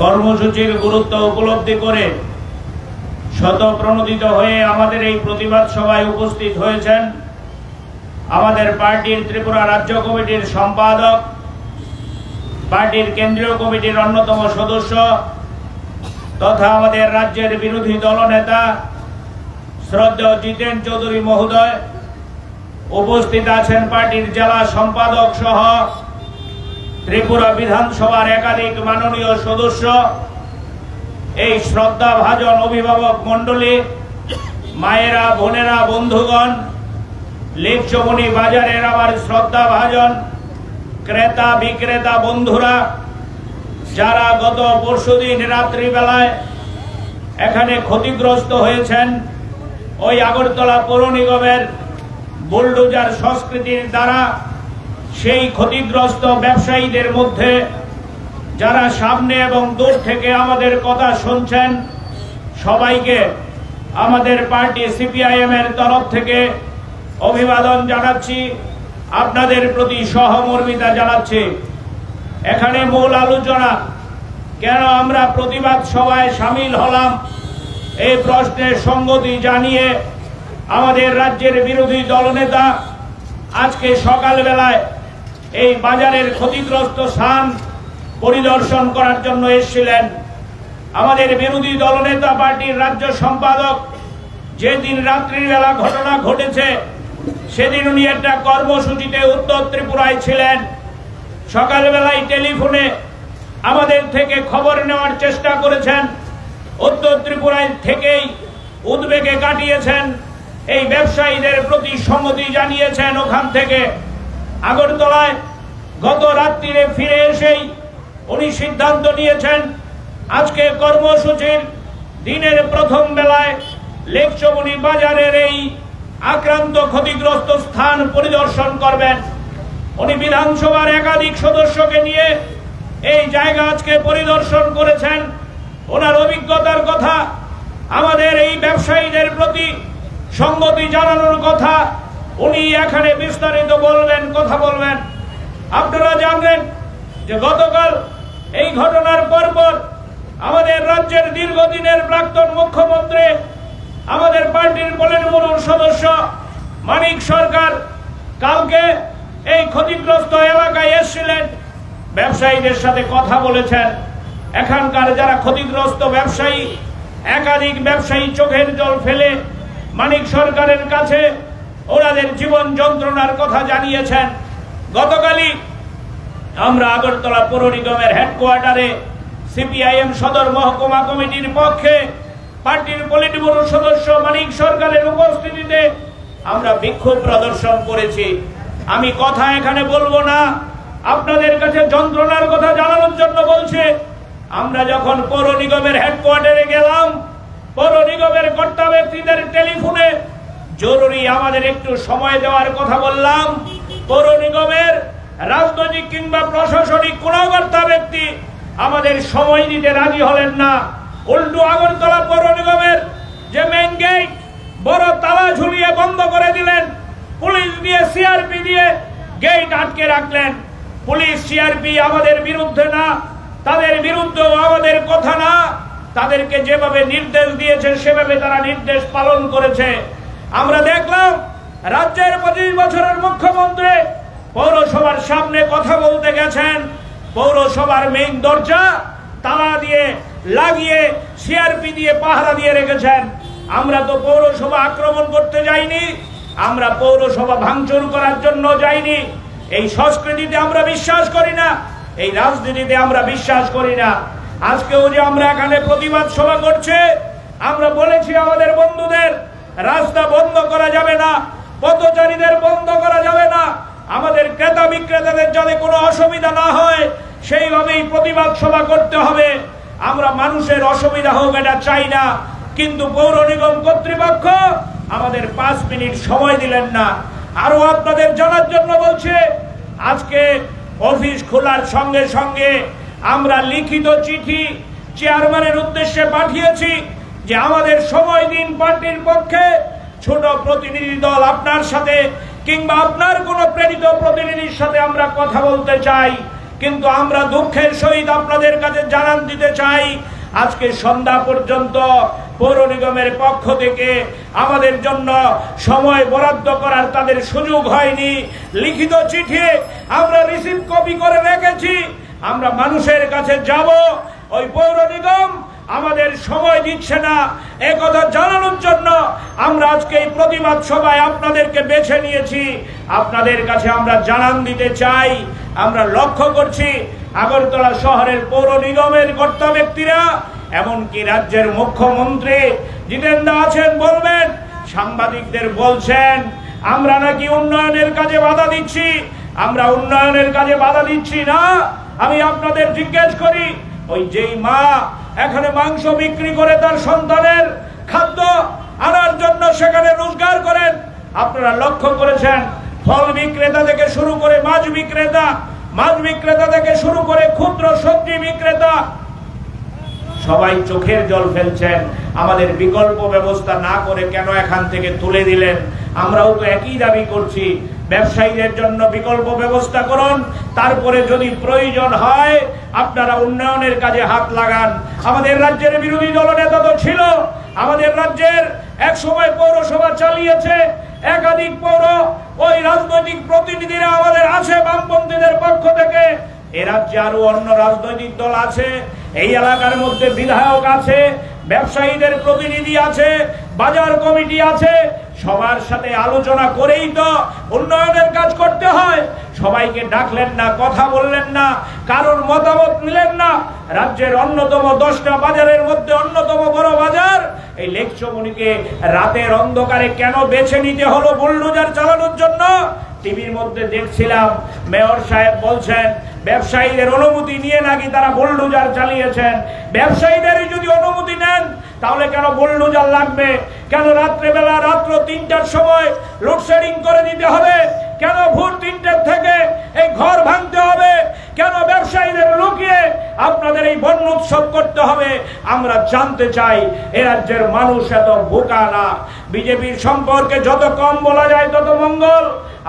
কর্মসূচির গুরুত্ব উপলব্ধি করে শত প্রণোদিত হয়ে আমাদের এই প্রতিবাদ সভায় উপস্থিত হয়েছেন আমাদের পার্টির ত্রিপুরা রাজ্য কমিটির সম্পাদক, পার্টির কেন্দ্রীয় কমিটির অন্যতম সদস্য তথা আমাদের রাজ্যের বিরোধী দলনেতা শ্রদ্ধেয় জিতেন চৌধুরী মহোদয়। উপস্থিত আছেন পার্টির জেলা সম্পাদক সহ ত্রিপুরা বিধানসভার একাধিক মাননীয় সদস্য, এই শ্রদ্ধা ভাজন অভিভাবক মণ্ডলী, মায়েরা, বোনেরা, বন্ধুগণ লেপচমনি বাজারের আমার শ্রদ্ধা ভাজন ক্রেতা, বিক্রেতা বন্ধুরা, যারা গত পরশুদিন রাত্রিবেলায় এখানে ক্ষতিগ্রস্ত হয়েছেন, ওই আগরতলা পৌর নিগমের বুলডোজার সংস্কৃতির দ্বারা সেই ক্ষতিগ্রস্ত ব্যবসায়ীদের মধ্যে যারা সামনে এবং দূর থেকে আমাদের কথা শুনছেন, সবাইকে আমাদের পার্টি সিপিআইএম এর তরফ থেকে অভিবাদন জানাচ্ছি। আপনাদের প্রতি সহমর্মিতা জানাচ্ছি। এখানে মূল আলোচনা, কেন আমরা প্রতিবাদ সভায় সামিল হলাম এই প্রশ্নের সঙ্গতি জানিয়ে আমাদের রাজ্যের বিরোধী দলনেতা আজকে সকালবেলায় এই বাজারের ক্ষতিগ্রস্ত স্থান পরিদর্শন করার জন্য এসেছিলেন আমাদের বিরোধী দলনেতা পার্টির রাজ্য সম্পাদক। যেদিন রাত্রির বেলা ঘটনা ঘটেছে, সেদিন উনি একটা কর্মসূচিতে উত্তর ত্রিপুরায় ছিলেন। সকালবেলায় টেলিফোনে আমাদের থেকে খবর নেওয়ার চেষ্টা করেছেন। উত্তর ত্রিপুরায় থেকেই উদ্বেগে কাটিয়েছেন। এই ব্যবসায়ীদের প্রতি সম্মতি জানিয়েছেন ওখান থেকে। আগরতলায় গত রাত্রিরে ফিরে এসেই উনি সিদ্ধান্ত নিয়েছেন, আজকে কর্মসূচির দিনের প্রথম বেলায় লেকচমনি বাজারের এই আক্রান্ত ক্ষতিগ্রস্ত স্থান পরিদর্শন করবেন। উনি বিধানসভার একাধিক সদস্যকে নিয়ে এই জায়গা আজকে পরিদর্শন করেছেন। ওনার অভিজ্ঞতার কথা, আমাদের এই ব্যবসায়ীদের প্রতি সঙ্গতি জানানোর কথা উনি এখানে বিস্তারিত বলবেন, কথা বলবেন। আপনারা জানবেন যে গতকাল এই ঘটনার পরপর আমাদের রাজ্যের দীর্ঘদিনের প্রাক্তন মুখ্যমন্ত্রী, আমাদের পার্টির পোলের মূল সদস্য মানিক সরকার কালকে এই ক্ষতিগ্রস্ত এলাকায় এসেছিলেন। ব্যবসায়ীদের সাথে কথা বলেছেন। এখানকার যারা ক্ষতিগ্রস্ত ব্যবসায়ী, একাধিক ব্যবসায়ী চোখের জল ফেলে মানিক সরকারের কাছে ওনাদের জীবন যন্ত্রণার কথা জানিয়েছেন। গতকালই আমরা আগরতলা পৌর নিগমের হেডকোয়ার্টারে সিপিআইএম সদর মহকুমা কমিটির পক্ষে পার্টির পলিট ব্যুরো সদস্য মানিক সরকারের উপস্থিতিতে আমরা বিক্ষোভ প্রদর্শন করেছি। আমি কথা এখানে বলব না। আপনাদের কাছে যন্ত্রণার কথা জানানোর জন্য বলছে, আমরা যখন পৌর নিগমের হেডকোয়ার্টারে গেলাম, পৌর নিগমের কর্তা ব্যক্তিদের টেলিফোনে জরুরি আমাদের একটু সময় দেওয়ার কথা বললাম। পৌর নিগমের রাজনৈতিক কিংবা প্রশাসনিক কোন কর্তা ব্যক্তি আমাদের সময় দিতে রাজি হলেন না। উল্টো আগরতলা পৌর নিগমের যে মেইন গেট বড় তালা ঝুলিয়ে বন্ধ করে দিলেন। পুলিশ দিয়ে সিআরপি দিয়ে গেট আটকে রাখলেন। পুলিশ সিআরপি আমাদের বিরুদ্ধে না, তাদের বিরুদ্ধেও আমাদের কথা না। তাদেরকে যেভাবে নির্দেশ দিয়েছে সেভাবে তারা নির্দেশ পালন করেছে। আমরা দেখলাম রাজ্যের পঁচিশ বছরের মুখ্যমন্ত্রী পৌরসভার সামনে কথা বলতে গেছেন। পৌরসভার মেইন দরজা তালা দিয়ে লাগিয়ে সিআরপি দিয়ে পাহারা দিয়ে রেখেছেন। আমরা তো পৌরসভা আক্রমণ করতে যাইনি, আমরা পৌরসভা ভাঙচুর করার জন্য যাইনি। এই সংস্কৃতিতে আমরা বিশ্বাস করি না, এই রাজনীতিতে আমরা বিশ্বাস করি না। আজকেও যে আমরা এখানে প্রতিবাদ সভা করছে, আমরা বলেছি আমাদের বন্ধুদের রাস্তা বন্ধ করা যাবে না, পথচারীদের বন্ধ করা যাবে না। আমাদের ক্রেতা বিক্রেতাদের যাতে কোনো অসুবিধা না হয়, সেইভাবেই প্রতিবাদ সভা করতে হবে। আমরা মানুষের অসুবিধা হোক এটা চাই না, কিন্তু পৌর নিগম কর্তৃপক্ষ আমাদের পাঁচ মিনিট সময় দিলেন না। আরও আপনাদের জানার জন্য বলছে, আজকে অফিস খোলার সঙ্গে সঙ্গে আমরা লিখিত চিঠি চেয়ারম্যানের উদ্দেশ্যে পাঠিয়েছি। যে আমাদের সময় দিন পার্টির পক্ষে ছোট প্রতিনিধি দল আপনার সাথে কিংবা আপনার কোনো প্রেরিত প্রতিনিধির সাথে আমরা কথা বলতে চাই, কিন্তু আমরা দুঃখের সহিত আপনাদের কাছে জানান দিতে চাই। আজকে সন্ধ্যা পর্যন্ত পৌর নিগমের পক্ষ থেকে আমাদের জন্য সময় বরাদ্দ করার তাদের সুযোগ হয়নি। লিখিত চিঠি আমরা রিসিভ কপি করে রেখেছি। আমরা মানুষের কাছে যাব। ওই পৌর নিগম আমাদের সময় দিচ্ছে না। একথা জানানোর জন্য আমরা আজকে এই প্রতিবাদ সভায় আপনাদেরকে বেছে নিয়েছি। আপনাদের কাছে আমরা জানান দিতে চাই। আমরা লক্ষ্য করছি আগরতলা শহরের পৌর নিগমের কর্তা ব্যক্তিরা, এমনকি রাজ্যের মুখ্যমন্ত্রী জিতেন্দ্র আছেন বলবেন, সাংবাদিকদের বলছেন, আমরা নাকি উন্নয়নের কাজে বাধা দিচ্ছি। আমরা উন্নয়নের কাজে বাধা দিচ্ছি না। আমি আপনাদের জিজ্ঞেস করি, ওই যেই মা এখানে মাংস বিক্রি করে তার সন্তানের খাদ্য আনার জন্য সেখানে রোজগার করেন। আপনারা লক্ষ্য করেছেন, ফল বিক্রেতা থেকে শুরু করে মাছ বিক্রেতা মাছ বিক্রেতা থেকে শুরু করে ক্ষুদ্র সবজি বিক্রেতা। সবাই চোখের জল ফেলছেন, আমাদের বিকল্প ব্যবস্থা না করে কেন এখান থেকে তুলে দিলেন? আমরাও তো একই দাবি করছি, ব্যবসায়ীদের জন্য বিকল্প ব্যবস্থা করুন, তারপরে যদি প্রয়োজন হয় আপনারা উন্নয়নের কাজে হাত লাগান। আমাদের রাজ্যের বিরোধী দলনেতা তো ছিল। আমাদের রাজ্যের এক সময় পৌরসভা চালিয়েছে, একাধিক পৌর, ওই রাজনৈতিক প্রতিনিধিরা আমাদের আছে বামপন্থীদের পক্ষ থেকে। এ রাজ্যে আরও অন্য রাজনৈতিক দল আছে, এই এলাকার মধ্যে বিধায়ক আছে, ব্যবসায়ীদের প্রতিনিধি আছে, বাজার কমিটি আছে সবার সাথে আলোচনা করেই তো উন্নয়নের কাজ করতে হয়। সবাইকে ডাকলেন না, কথা বললেন না, কারোর মতামত নিলেন না। রাজ্যের অন্যতম দশটা বাজারের মধ্যে অন্যতম বড় বাজার। এই লেকচমনিকে রাতের অন্ধকারে কেন বেছে নিতে হলো বুলডোজার চালানোর জন্য? টিভির মধ্যে দেখছিলাম, মেয়র সাহেব বলছেন, ব্যবসায়ীদের অনুমতি নিয়ে নাকি তারা বুলডোজার চালিয়েছেন। ব্যবসায়ীদেরই যদি অনুমতি নেন তাহলে কেন বুলডোজার লাগবে? কেন রাত্রেবেলা রাত্র তিনটার সময় লোডশেডিং করে দিতে হবে? কেন ভোর তিনটার থেকে এই ঘর ভাঙতে হবে? কেন ব্যবসায়ীদের লুকিয়ে আপনাদের এই বন্য উৎসব করতে হবে? আমরা জানতে চাই, এ রাজ্যের মানুষ এত বোকা না। বিজেপির সম্পর্কে যত কম বলা যায় তত মঙ্গল।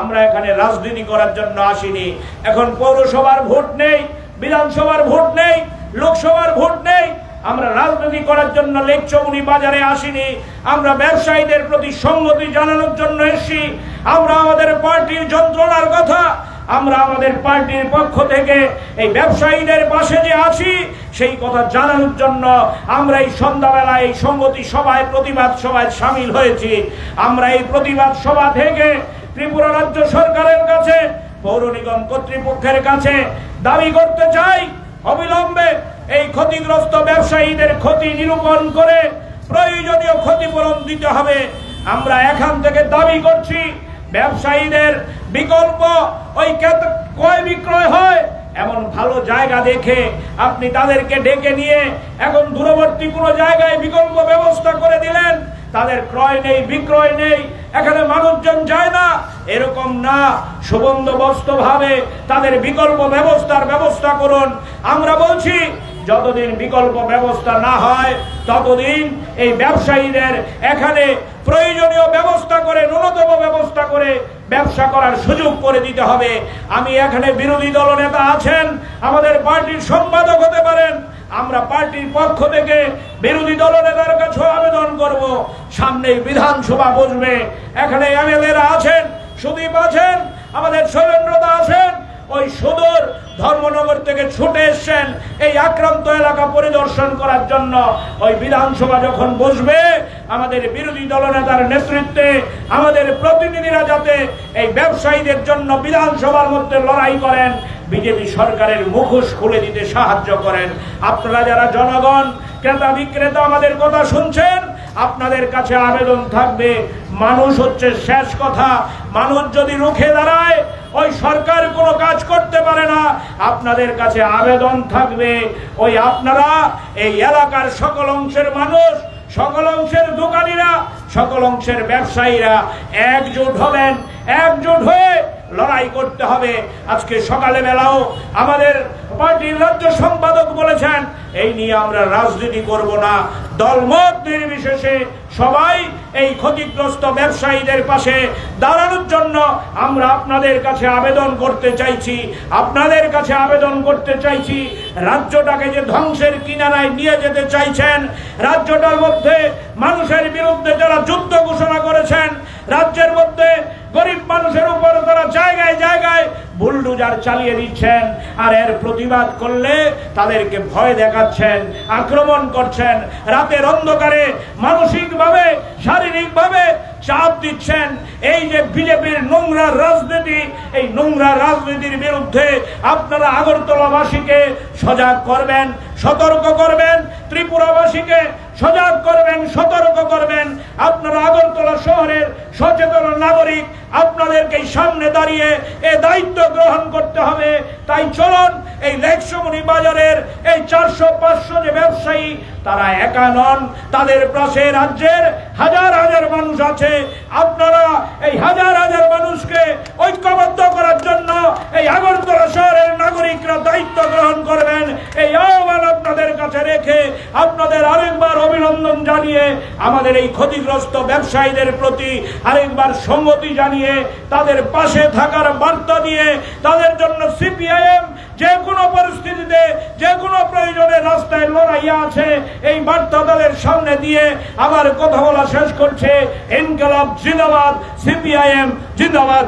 আমরা এখানে রাজনীতি করার জন্য আসিনি। এখন পৌরসভার ভোট নেই, বিধানসভার ভোট নেই, লোকসভার ভোট নেই আমরা রাজনীতি করার জন্য লেকচমুনি বাজারে আসিনি। আমরা ব্যবসায়ীদের প্রতি সংগতি জানানোর জন্য এসেছি। আমরা আমাদের পার্টির যন্ত্রণার কথা, আমরা আমাদের পার্টির পক্ষ থেকে এই ব্যবসায়ীদের পাশে যে আছি, সেই কথা জানানোর জন্য আমরা এই সন্ধ্যাবেলায় এই সংগতি সভায়, প্রতিবাদ সভায় সামিল হয়েছি। আমরা এই প্রতিবাদ সভা থেকে ত্রিপুরা রাজ্য সরকারের কাছে, পৌর নিগম কর্তৃপক্ষের কাছে দাবি করতে চাই, অবিলম্বে এই ক্ষতিগ্রস্ত ব্যবসায়ীদের ক্ষতি নিরূপণ করে প্রয়োজনীয় ক্ষতিপূরণ দিতে হবে। আমরা এখান থেকে দাবি করছি, ব্যবসায়ীদের বিকল্প ওই ক্রয় বিক্রয় হয়, এমন ভালো জায়গা দেখে আপনি তাদেরকে ডেকে নিয়ে এখন দূরবর্তী কোনো জায়গায় বিকল্প ব্যবস্থা করে দিলেন, তাদের ক্রয় নেই, বিক্রয় নেই, এখানে মানুষজন যায় না। এরকম না সুবন্দোবস্ত ভাবে তাদের বিকল্প ব্যবস্থার ব্যবস্থা করুন। আমরা বলছি যতদিন বিকল্প ব্যবস্থা না হয়, ততদিন এই ব্যবসায়ীদের এখানে প্রয়োজনীয় ব্যবস্থা করে, ন্যূনতম ব্যবস্থা করে ব্যবসা করার সুযোগ করে দিতে হবে। আমি এখানে বিরোধী দলনেতা আছেন, আমাদের পার্টির সম্পাদক হতে পারেন, আমরা পার্টির পক্ষ থেকে বিরোধী দলনেতার কাছে আবেদন করব। সামনে বিধানসভা বসবে, এখানে এমএলএরা আছেন, সুদীপ আছেন, আমাদের শৈলেন্দ্রদা আছেন, ওই সুদূর ধর্মনগর থেকে ছুটে এসছেন এই আক্রান্ত এলাকা পরিদর্শন করার জন্য। ওই বিধানসভা যখন বসবে, আমাদের বিরোধী দলনেতার নেতৃত্বে আমাদের প্রতিনিধিরা যাতে এই ব্যবসায়ীদের জন্য বিধানসভার মধ্যে লড়াই করেন, বিজেপি সরকারের মুখোশ খুলে দিতে সাহায্য করেন। আপনারা যারা জনগণ, ক্রেতা বিক্রেতা আমাদের কথা শুনছেন, আপনাদের কাছে আবেদন থাকবে, মানুষ হচ্ছে শেষ কথা। মানুষ যদি রুখে দাঁড়ায় ওই সরকার কোনো কাজ করতে পারে না। আপনাদের কাছে আবেদন থাকবে। ওই আপনারা এই এলাকার সকল অংশের মানুষ, সকল অংশের দোকানিরা, সকল অংশের ব্যবসায়ীরা একজোট হবেন, একজোট হয়ে লড়াই করতে হবে। আজকে সকালে বেলাও আমাদের পার্টির রাজ্য সম্পাদক বলেছেন, এই নিয়ে আমরা রাজনীতি করব না। দলমত নির্বিশেষে সবাই এই ক্ষতিগ্রস্ত ব্যবসায়ীদের পাশে দাঁড়ানোর জন্য আমরা আপনাদের কাছে আবেদন করতে চাইছি। আপনাদের কাছে আবেদন করতে চাইছি, রাজ্যটাকে যে ধ্বংসের কিনারায় নিয়ে যেতে চাইছেন, রাজ্যটার মধ্যে মানুষের বিরুদ্ধে যারা যুদ্ধ ঘোষণা করেছেন, রাজ্যের মধ্যে গরিব মানুষের উপর তারা জায়গায় জায়গায় বুলডুজার চালিয়ে দিচ্ছেন, আর এর প্রতিবাদ করলে তাদেরকে ভয় দেখাচ্ছেন, আক্রমণ করছেন, রাতের অন্ধকারে মানসিকভাবে, শারীরিকভাবে চাপ দিচ্ছেন। এই যে বিজেপির নোংরা রাজনীতি, এই নোংরা রাজনীতির বিরুদ্ধে আপনারা আগরতলাবাসীকে সজাগ করবেন, সতর্ক করবেন, ত্রিপুরাবাসীকে সজাগ করবেন, সতর্ক করবেন। আপনারা আগরতলা শহরের সচেতন নাগরিক, আপনাদেরকে সামনে দাঁড়িয়ে এ দায়িত্ব গ্রহণ করতে হবে। তাই চলুন এই লেকসমুনি বাজারের এই চারশো পাঁচশো যে ব্যবসায়ী, তারা একা নন, তাদের পাশে রাজ্যের হাজার হাজার মানুষ আছে। আপনারা এই হাজার হাজার মানুষকে ঐক্যবদ্ধ করার জন্য এই আগরতলা শহরের নাগরিকরা দায়িত্ব গ্রহণ করবেন। এই আহ্বান আপনাদের কাছে রেখে আপনাদের আরেকবার অভিনন্দন আমাদের এই ক্ষতিগ্রস্ত ব্যবসায়ীদের প্রতি আরেকবার সম্মতি জানিয়ে, তাদের পাশে থাকার বার্তা দিয়ে, তাদের জন্য সিপিআইএম যে কোনো পরিস্থিতিতে, যে কোনো প্রয়োজনে রাস্তায় লড়াইয়া আছে, এই বার্তা তাদের সামনে দিয়ে আমার কথা বলা শেষ করছে। ইনকলাব জিন্দাবাদ, সিপিআইএম জিন্দাবাদ।